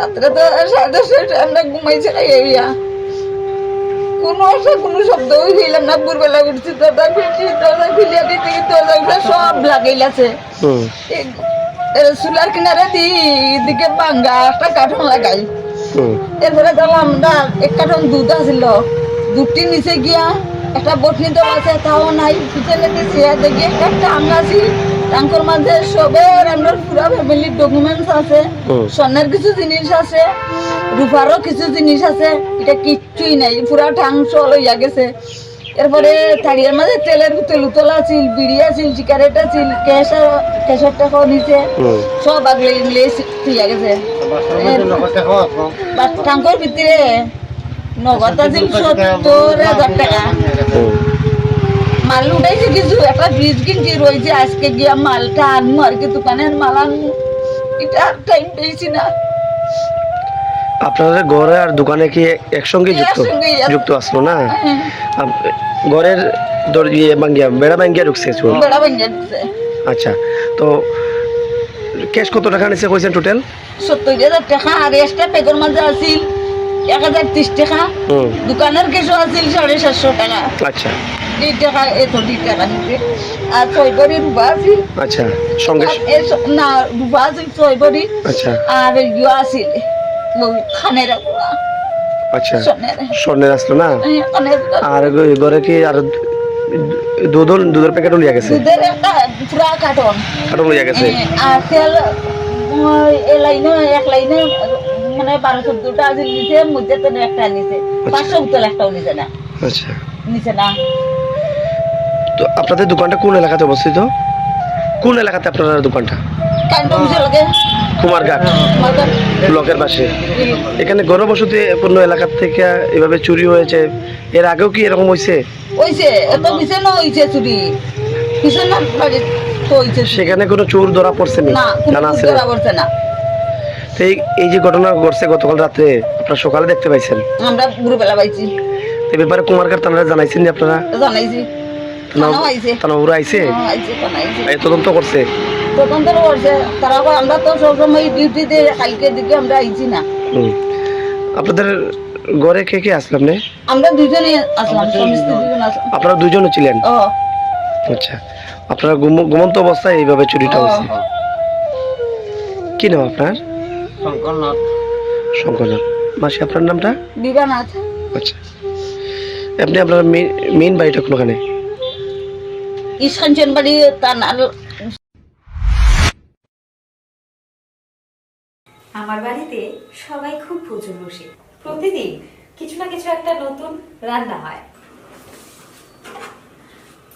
রাত্রে তো সাড়ে দশটা আমরা ঘুমাইছি না এইয়া কোনো আসা কোনো শব্দ হইলাম না। ভোরবেলা উঠছি দরজা খুলছি দরজা খুলিয়া দিতে দরজা খুলে সব লাগাইলাছে। চুলার কিনারে দি এদিকে বাঙ্গা একটা কাঠন লাগাই। এরপরে দেখলাম না এক কাঠন দুধ আছিল। দুধটি নিচে গিয়া একটা বটনি দেওয়া আছে তাও নাই। পিছনে দিয়েছি দেখি একটা টাং আছে টাঙ্কর মাঝে সবের আমরা পুরা ফ্যামিলির ডকুমেন্টস আছে স্বর্ণের কিছু জিনিস আছে রূপারও কিছু জিনিস আছে এটা কিচ্ছুই নাই পুরা সব লইয়া গেছে। এরপরে তাড়িয়ার মাঝে তেলের বোতল উতল আছিল বিড়ি আছিল সিগারেট আছিল ক্যাশ ক্যাশের টাকাও নিছে সব আগলে ইংলে তুইয়া গেছে। টাঙ্কর ভিতরে নগদ আছিল সত্তর হাজার টাকা। মাল উঠাইছে কিছু একটা ফ্রিজ কিনছি রয়েছে আজকে গিয়া মালটা আনব আর কি দোকানের মাল আনব এটা আর টাইম পেয়েছি না। আপনাদের ঘরে আর দোকানে কি একসঙ্গে যুক্ত? যুক্ত আসলো না? হ্যাঁ, ঘরের ইয়ে ভাঙ্গিয়া বেড়া ভাঙ্গিয়া ঢুকছে বেড়া আচ্ছা তো ক্যাশ কত টাকা নিছে কইছেন টোটাল সত্তর হাজার টাকা আর এক্সট্রা পেগর মাঝে আছিল এক হাজার ত্রিশ টাকা। দোকানের কিছু আছিল সাড়ে সাতশো টাকা। আচ্ছা। এই টাকা এত দুই টাকা আর ছয় বড়ি রূপা আছিল। আচ্ছা সঙ্গে না রূপা আছিল ছয় বড়ি। আচ্ছা। আর ইয়ে আছিল। খানের আচ্ছা। স্বর্ণের। আসলো না? আর গ- ঘরে কি আর দুধ দুধের প্যাকেটও লিয়া গেছে? দুধের একটা পুরা কার্টন। কার্টন লিয়া গেছে? আর তেল এ লাইনে এক লাইনে বারো চোদ্দটা আছে নিচে মধ্যে তো একটা নিচে। পাঁচশো বোতল একটাও নিচে না। আচ্ছা। নিচে না। তো আপনাদের দোকানটা কোন এলাকাতে অবস্থিত? কোন এলাকাতে আপনার দোকানটা? কুমারঘাট। ব্লকের পাশে। এখানে গণবসতি পূর্ণ এলাকার থেকে এভাবে চুরি হয়েছে। এর আগেও কি এরকম হয়েছে এত চুরি। পিছনে না। সেখানে কোনো চোর ধরা পড়ছে না? না জানা আছে ধরা পড়ছে না। তো এই- এই যে ঘটনা ঘটছে গতকাল রাতে আপনারা সকালে দেখতে পাইছেন? আমরা ভোরবেলা পাইছি। এই ব্যাপারে কুমারঘাট থানারা জানাইছেন যে আপনারা? জানাইছি। থানা হ্যাঁ, আইছে এই তদন্ত করছে? তদন্ত করছে। তারা আমরা তো সবসময় ডিউটিতে কালকে দিকে আমরা আইছি না। আপনাদের ঘরে কে কে আসলাম নে? আমরা দুজনে আসলাম দুজন আপনারা দুজনে ছিলেন? ও। আচ্ছা। আপনারা ঘুম- ঘুমন্ত অবস্থায় এইভাবে চুরিটা হয়েছে? কি নাম আপনার? শঙ্করনাথ। মাসি আপনার নামটা? আচ্ছা। আপনি আপনার মেইন বাড়িটা কোনখানে? ইস্কাঞ্চন বাড়ি তার আমার বাড়িতে সবাই খুব প্রচুর বসে। প্রতিদিন কিছু না কিছু একটা নতুন রান্না হয়।